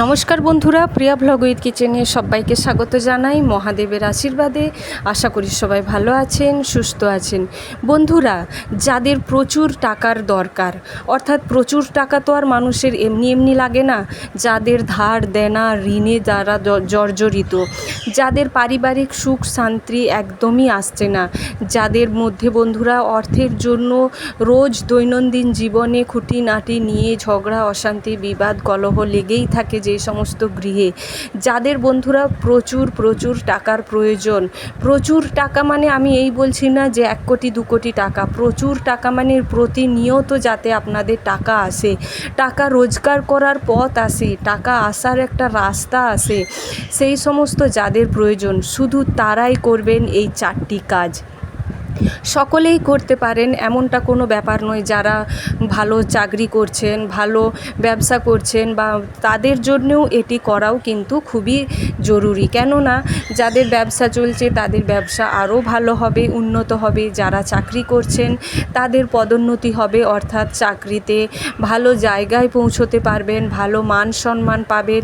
নমস্কার বন্ধুরা, প্রিয়া blog with কিচেনে সবাইকে স্বাগত জানাই, মহাদেবের আশীর্বাদে। আশা করি সবাই ভালো আছেন, সুস্থ আছেন। বন্ধুরা, যাদের প্রচুর টাকার দরকার, অর্থাৎ প্রচুর টাকা তো আর মানুষের এমনি এমনি লাগে না, যাদের ধার, দেনা, ঋণে যারা জর্জরিত, যাদের পারিবারিক সুখ, শান্তি একদমই আসছে না, যাদের মধ্যে বন্ধুরা অর্থের জন্য রোজ দৈনন্দিন জীবনে খুঁটিনাটি নিয়ে ঝগড়া, অশান্তি, বিবাদ, কলহ লেগেই থাকে যে সমস্ত গৃহে। যাদের বন্ধুরা প্রচুর প্রচুর টাকার প্রয়োজন। প্রচুর টাকা মানে আমি এই বলছি না যে এক কোটি, দু কোটি টাকা। প্রচুর টাকা মানে প্রতিনিয়ত যাতে আপনাদের টাকা আসে। টাকা রোজগার করার পথ আসে, টাকা আসার একটা রাস্তা আসে। সেই সমস্ত যাদের প্রয়োজন, শুধু তারাই করবেন এই চারটি কাজ। সকলেই করতে পারেন, এমনটা কোনো ব্যাপার নয়। যারা ভালো চাকরি করছেন, ভালো ব্যবসা করছেন বা তাদের জন্যেও এটি করাও কিন্তু খুবই জরুরি। কেননা যাদের ব্যবসা চলছে, তাদের ব্যবসা আরও ভালো হবে, উন্নত হবে। যারা চাকরি করছেন, তাদের পদোন্নতি হবে। অর্থাৎ চাকরিতে ভালো জায়গায় পৌঁছতে পারবেন, ভালো মান সম্মান পাবেন।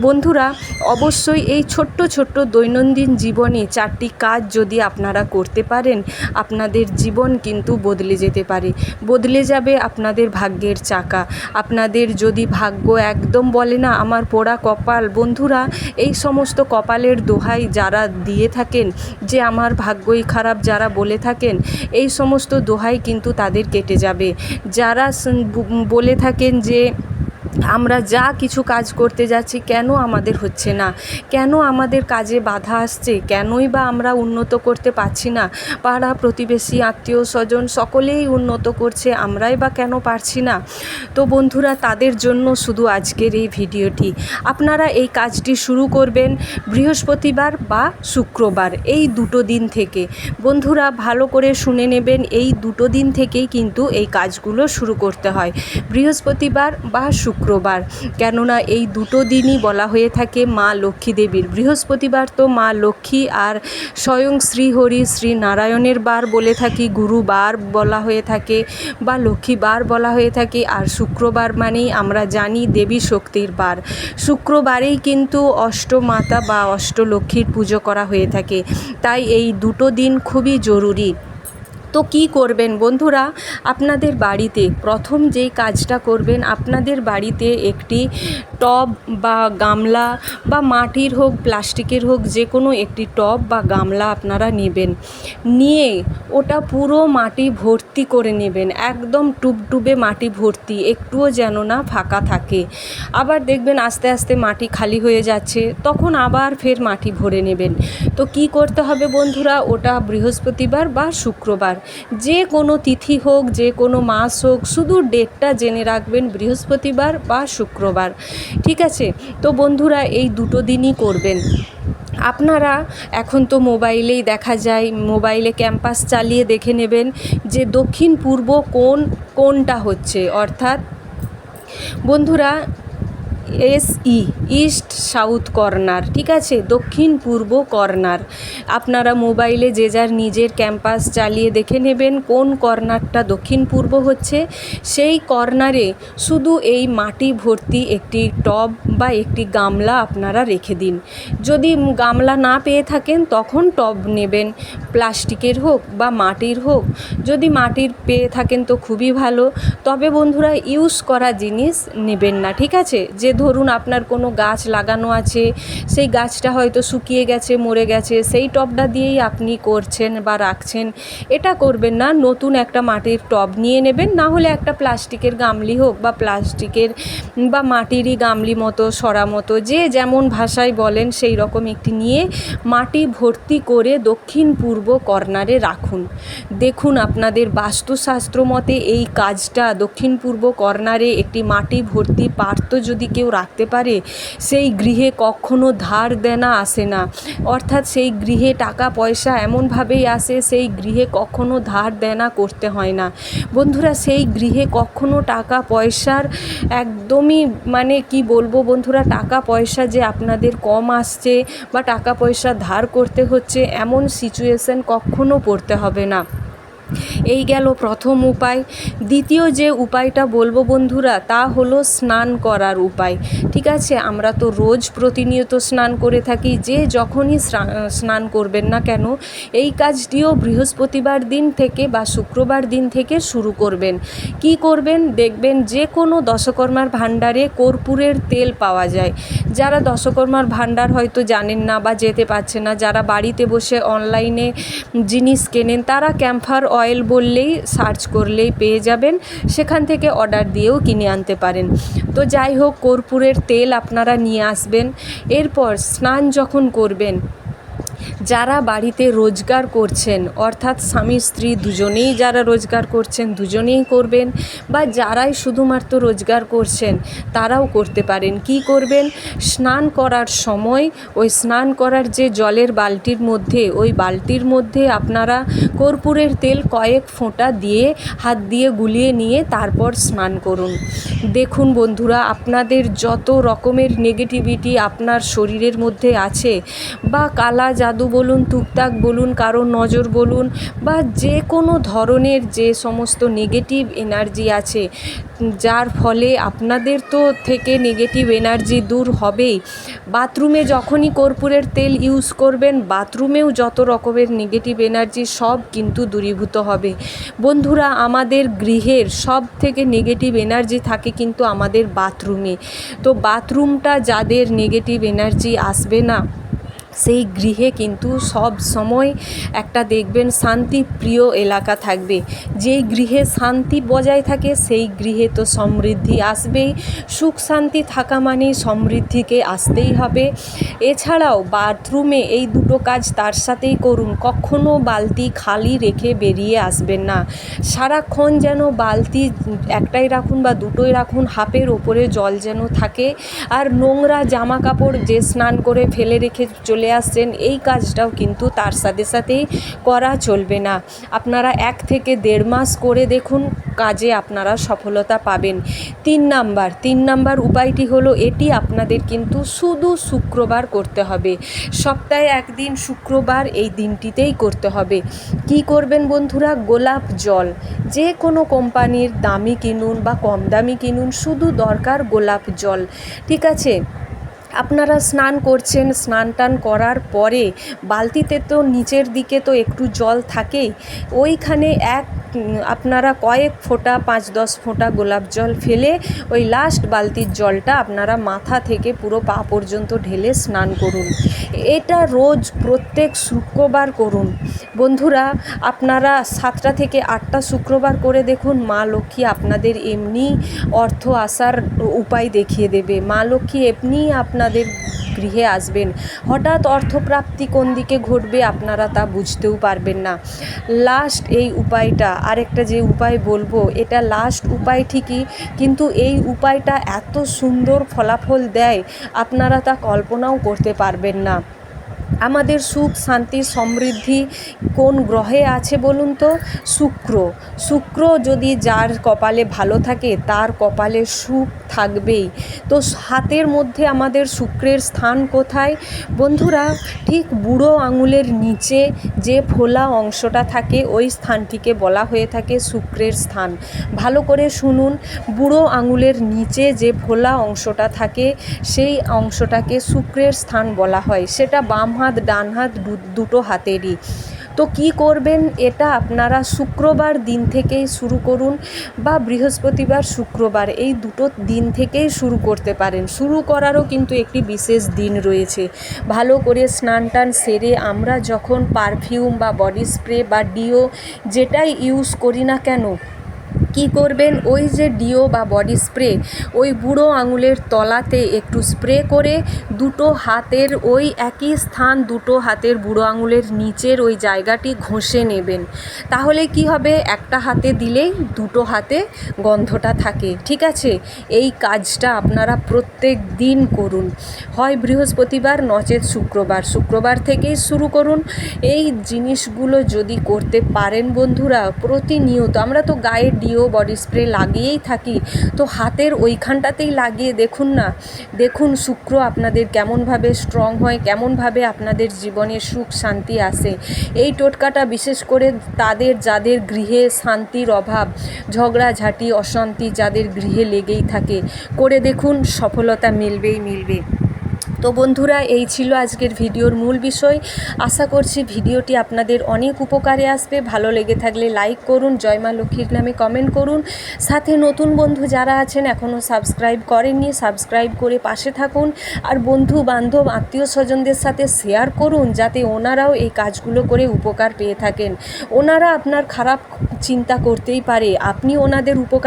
বন্ধুরা, অবশ্যই এই ছোট্ট ছোট্ট দৈনন্দিন জীবনে চারটি কাজ যদি আপনারা করতে পারেন আপনাদের জীবন কিন্তু বদলে যেতে পারে। বদলে যাবে আপনাদের ভাগ্যের চাকা। আপনাদের যদি ভাগ্য একদম বলে না, আমার পোড়া কপাল। বন্ধুরা, এই সমস্ত কপালের দোহাই যারা দিয়ে থাকেন, যে আমার ভাগ্যই খারাপ যারা বলে থাকেন, এই সমস্ত দোহাই কিন্তু তাদের কেটে যাবে। যারা বলে থাকেন যে আমরা যা কিছু কাজ করতে যাচ্ছি কেন আমাদের হচ্ছে না? কেন আমাদের কাজে বাধা আসছে? কেনই বা আমরা উন্নত করতে পারছি না? পাড়া প্রতিবেশী, আত্মীয় স্বজন সকলেই উন্নত করছে, আমরাই বা কেন পারছি না? তো বন্ধুরা, তাদের জন্য শুধু আজকের এই ভিডিওটি। আপনারা এই কাজটি শুরু করবেন বৃহস্পতিবার বা শুক্রবার, এই দুটো দিন থেকে। বন্ধুরা, ভালো করে শুনে নেবেন, এই দুটো দিন থেকেই কিন্তু এই কাজগুলো শুরু করতে হয়। বৃহস্পতিবার বা শুক্রবার। কেননা এই দুটো দিনই বলা হয়ে থাকে মা লক্ষ্মী দেবীর। বৃহস্পতিবার তো মা লক্ষ্মী আর স্বয়ং শ্রীহরি শ্রী নারায়ণের বার বলে থাকি গুরুবার বলা হয়ে থাকে বা লক্ষ্মীবার বলা হয়ে থাকে আর শুক্রবার মানেই আমরা জানি দেবী শক্তির বার। শুক্রবারেই কিন্তু অষ্টমাতা বা অষ্টলক্ষ্মীর পুজো করা হয়ে থাকে। তাই এই দুটো দিন খুবই জরুরি। তো কি করবেন? বন্ধুরা, আপনাদের বাড়িতে প্রথম যেই কাজটা করবেন, আপনাদের বাড়িতে একটি টব বা গামলা বা মাটির হোক, প্লাস্টিকের হোক যে কোনো একটি টব বা গামলা আপনারা নেবেন। নিয়ে ওটা পুরো মাটি ভর্তি করে নেবেন, একদম টুবটুবে মাটি ভর্তি, একটুও যেন না ফাঁকা থাকে। আবার দেখবেন আস্তে আস্তে মাটি খালি হয়ে যাচ্ছে, তখন আবার ফের মাটি ভরে নেবেন। তো কি করতে হবে বন্ধুরা, ওটা বৃহস্পতিবার বা শুক্রবার। যে কোনো তিথি হোক, যে কোনো মাস হোক, শুধু ডেটটা জেনে রাখবেন বৃহস্পতিবার বা শুক্রবার। ঠিক আছে? তো বন্ধুরা, এই দুটো দিনই করবেন। আপনারা এখন তো মোবাইলেই দেখা যায়, মোবাইলে ক্যাম্পাস চালিয়ে দেখে নেবেন যে দক্ষিণ পূর্ব কোন, কোনটা হচ্ছে। অর্থাৎ বন্ধুরা S E east south corner, ঠিক আছে? দক্ষিণ পূর্ব কর্নার। আপনারা মোবাইলে যে যার নিজের ক্যাম্পাস চালিয়ে দেখে নেবেন কোন কর্নারটা দক্ষিণ পূর্ব হচ্ছে। সেই কর্নারে শুধু এই মাটি ভর্তি একটি টব বা একটি গামলা আপনারা রেখে দিন। যদি গামলা না পেয়ে থাকেন, তখন টব নেবেন। প্লাস্টিকের হোক বা মাটির হোক। যদি মাটির পেয়ে থাকেন তো খুবই ভালো। তবে বন্ধুরা, ইউজ করা জিনিস নেবেন না, ঠিক আছে? যে ধরুন আপনার কোনো গাছ লাগানো আছে, সেই গাছটা হয়তো শুকিয়ে গেছে, মরে গেছে, সেই টবটা দিয়েই আপনি করছেন বা রাখছেন, এটা করবেন না। নতুন একটা মাটির টব নিয়ে নেবেন, না হলে একটা প্লাস্টিকের গামলি হোক বা প্লাস্টিকের বা মাটিরই গামলি মতো, সরা মতো, যে যেমন ভাষায় বলেন সেই রকম একটি নিয়ে মাটি ভর্তি করে দক্ষিণ পূর্ব কর্নারে রাখুন। দেখুন আপনাদের বাস্তুশাস্ত্র মতে এই কাজটা দক্ষিণ পূর্ব কর্নারে একটি মাটি ভর্তি পার্থ যদি কেউ রাখতে পারে? সেই গৃহে কখনো ধার দেনা আসে না। অর্থাৎ সেই গৃহে টাকা, পয়সা এমনভাবেই আসে, সেই গৃহে কখনো ধার দেনা করতে হয় না। বন্ধুরা, সেই গৃহে কখনো টাকা, পয়সার একদমই মানে কি বলব বন্ধুরা, টাকা, পয়সা যে আপনাদের কম আসছে বা টাকা, পয়সা ধার করতে হচ্ছে, এমন সিচুয়েশন কখনো পড়তে হবে না। এই গেল প্রথম উপায়। দ্বিতীয় যে উপায়টা বলব বন্ধুরা, তা হলো স্নান করার উপায়। ঠিক আছে, আমরা তো রোজ প্রতিনিয়ত স্নান করে থাকি, যে যখনই স্নান করবেন না কেন, এই কাজটিও বৃহস্পতিবার দিন থেকে বা শুক্রবার দিন থেকে শুরু করবেন। কি করবেন? দেখবেন যে কোনো দশকর্মার ভাণ্ডারে কর্পূরের তেল পাওয়া যায়। যারা দশকর্মার ভাণ্ডার হয়তো জানেন না বা যেতে পারছে না, যারা বাড়িতে বসে অনলাইনে জিনিস কেনেন, তারা ক্যাম্ফার অয়েল বললেই সার্চ করলেই পেয়ে যাবেন, সেখান থেকে অর্ডার দিয়েও কিনে আনতে পারেন। তো যাই হোক, কর্পূরের তেল আপনারা নিয়ে আসবেন, এরপর স্নান যখন করবেন যারা বাড়িতে রোজগার করছেন, অর্থাৎ স্বামী, স্ত্রী দুজনেই যারা রোজগার করছেন, দুজনেই করবেন বা যারাই শুধুমাত্র রোজগার করছেন, তারাও করতে পারেন। কি করবেন? স্নান করার সময় ওই স্নান করার যে জলের বালতির মধ্যে, ওই বালতির মধ্যে আপনারা কর্পূরের তেল কয়েক ফোঁটা দিয়ে হাত দিয়ে গুলিয়ে নিয়ে তারপর স্নান করুন। দেখুন বন্ধুরা, আপনাদের যত রকমের নেগেটিভিটি আপনার শরীরের মধ্যে আছে বা কালা জাদু বলুন, টুকটাক বলুন কারও নজর বলুন বা যে কোনো ধরনের যে সমস্ত নেগেটিভ এনার্জি আছে, যার ফলে আপনাদের তো থেকে নেগেটিভ এনার্জি দূর হবেই। বাথরুমে যখনই কর্পূরের তেল ইউজ করবেন, বাথরুমেও যত রকমের নেগেটিভ এনার্জি সব কিন্তু দূরীভূত হবে। বন্ধুরা, আমাদের গৃহের সব থেকে নেগেটিভ এনার্জি থাকে কিন্তু আমাদের বাথরুমে। তো বাথরুমটা যাদের নেগেটিভ এনার্জি আসবে না। সেই গৃহে কিন্তু সব সময় একটা দেখবেন শান্তিপ্রিয় এলাকা থাকবে। যেই গৃহে শান্তি বজায় থাকে, সেই গৃহে তো সমৃদ্ধি আসবেই। সুখ শান্তি থাকা মানেই সমৃদ্ধিকে আসতেই হবে। এছাড়াও বাথরুমে এই দুটো কাজ তার সাথেই করুন। কখনো বালতি খালি রেখে বেরিয়ে আসবেন না। সারাক্ষণ যেন বালতি একটাই রাখুন বা দুটোই রাখুন, হাফের ওপরে জল যেন থাকে। আর নোংরা জামা কাপড় যে স্নান করে ফেলে রেখে চলে আসছেন, এই কাজটাও কিন্তু তার সাথে সাথেই করা চলবে না। আপনারা এক থেকে দেড় মাস করে দেখুন কাজে আপনারা সফলতা পাবেন। তিন নাম্বার তিন নাম্বার উপায়টি হলো এটি আপনাদের কিন্তু শুধু শুক্রবার করতে হবে। সপ্তাহে একদিন শুক্রবার এই দিনটিতেই করতে হবে। কি করবেন বন্ধুরা? গোলাপ জল। যে কোনো কোম্পানির দামি কিনুন বা কম দামি কিনুন, শুধু দরকার গোলাপ জল। ঠিক আছে? আপনারা স্নান করছেন, স্নান টান করার পরে বালতিতে তো নিচের দিকে তো একটু জল থাকেই, ওইখানে এক আপনারা কয়েক ফোঁটা, পাঁচ দশ ফোঁটা গোলাপ জল ফেলে ওই লাস্ট বালতির জলটা আপনারা মাথা থেকে পুরো পা পর্যন্ত ঢেলে স্নান করুন। এটা রোজ প্রত্যেক শুক্রবার করুন। বন্ধুরা, আপনারা সাতটা থেকে আটটা শুক্রবার করে দেখুন, মা লক্ষ্মী আপনাদের এমনি অর্থ আসার উপায় দেখিয়ে দেবে। মা লক্ষ্মী এমনি আপনাদের গৃহে আসবেন। হঠাৎ অর্থপ্রাপ্তি কোন দিকে ঘটবে আপনারা তা বুঝতেও পারবেন না। লাস্ট এই উপায়টা, আরেকটা যে উপায় বলব, এটা লাস্ট উপায় ঠিকই, কিন্তু এই উপায়টা এত সুন্দর ফলাফল দেয়, আপনারা তা কল্পনাও করতে পারবেন না। আমাদের সুখ, শান্তি, সমৃদ্ধি কোন গ্রহে আছে বলুন তো? শুক্র। শুক্র যদি যার কপালে ভালো থাকে, তার কপালে সুখ থাকবেই। তো হাতের মধ্যে আমাদের শুক্রের স্থান কোথায়? বন্ধুরা, ঠিক বুড়ো আঙুলের নিচে যে ফোলা অংশটা থাকে, ওই স্থানটিকে বলা হয়ে থাকে শুক্রের স্থান। ভালো করে শুনুন, বুড়ো আঙুলের নিচে যে ফোলা অংশটা থাকে, সেই অংশটাকে শুক্রের স্থান বলা হয়। সেটা বাম হাত ডান হাত দুটো হাতেরই। তো কি করবেন এটা আপনারা শুক্রবার দিন থেকেই শুরু করুন বা বৃহস্পতিবার শুক্রবার, এই দুটো দিন থেকেই শুরু করতে পারেন। শুরু করারও কিন্তু একটি বিশেষ দিন রয়েছে। ভালো করে স্নান টান সেরে আমরা যখন পারফিউম বা বডি স্প্রে বা ডিও যেটাই ইউজ করি না কেন কি করবেন? ওই যে ডিও বা বডি স্প্রে, ওই বুড়ো আঙুলের তলাতে একটু স্প্রে করে দুটো হাতের, ওই একই স্থান দুটো হাতের বুড়ো আঙুলের নিচের ওই জায়গাটি ঘষে নেবেন। তাহলে কি হবে? একটা হাতে দিলেই দুটো হাতে গন্ধটা থাকে। ঠিক আছে? এই কাজটা আপনারা প্রত্যেক দিন করুন। হয় বৃহস্পতিবার, নচেত শুক্রবার। শুক্রবার থেকেই শুরু করুন। এই জিনিসগুলো যদি করতে পারেন বন্ধুরা, প্রতিনিয়ত। আমরা তো গায়ে ডিও বডি স্প্রে লাগিয়েই থাকি। তো হাতের ওইখানটাতেই লাগিয়ে দেখুন না। দেখুন শুক্র আপনাদের কেমনভাবে স্ট্রং হয়, কেমনভাবে আপনাদের জীবনে সুখ, শান্তি আসে। এই টোটকাটা বিশেষ করে তাদের, যাদের গৃহে শান্তির অভাব ঝগড়াঝাঁটি অশান্তি যাদের গৃহে লেগেই থাকে, করে দেখুন সফলতা মিলবেই মিলবে। তো বন্ধুরা, এই ছিল আজকের ভিডিওর মূল বিষয়। আশা করছি ভিডিওটি আপনাদের অনেক উপকারে আসবে। ভালো লেগে থাকলে লাইক করুন জয়মা লক্ষ্মীর নামে কমেন্ট করুন। সাথে নতুন বন্ধু যারা আছেন, এখনও সাবস্ক্রাইব করেননি, সাবস্ক্রাইব করে পাশে থাকুন। আর বন্ধু বান্ধব আত্মীয় স্বজনদের সাথে শেয়ার করুন, যাতে ওনারাও এই কাজগুলো করে উপকার পেয়ে থাকেন। ওনারা আপনার খারাপ চিন্তা করতেই পারে। আপনি ওনাদের উপকার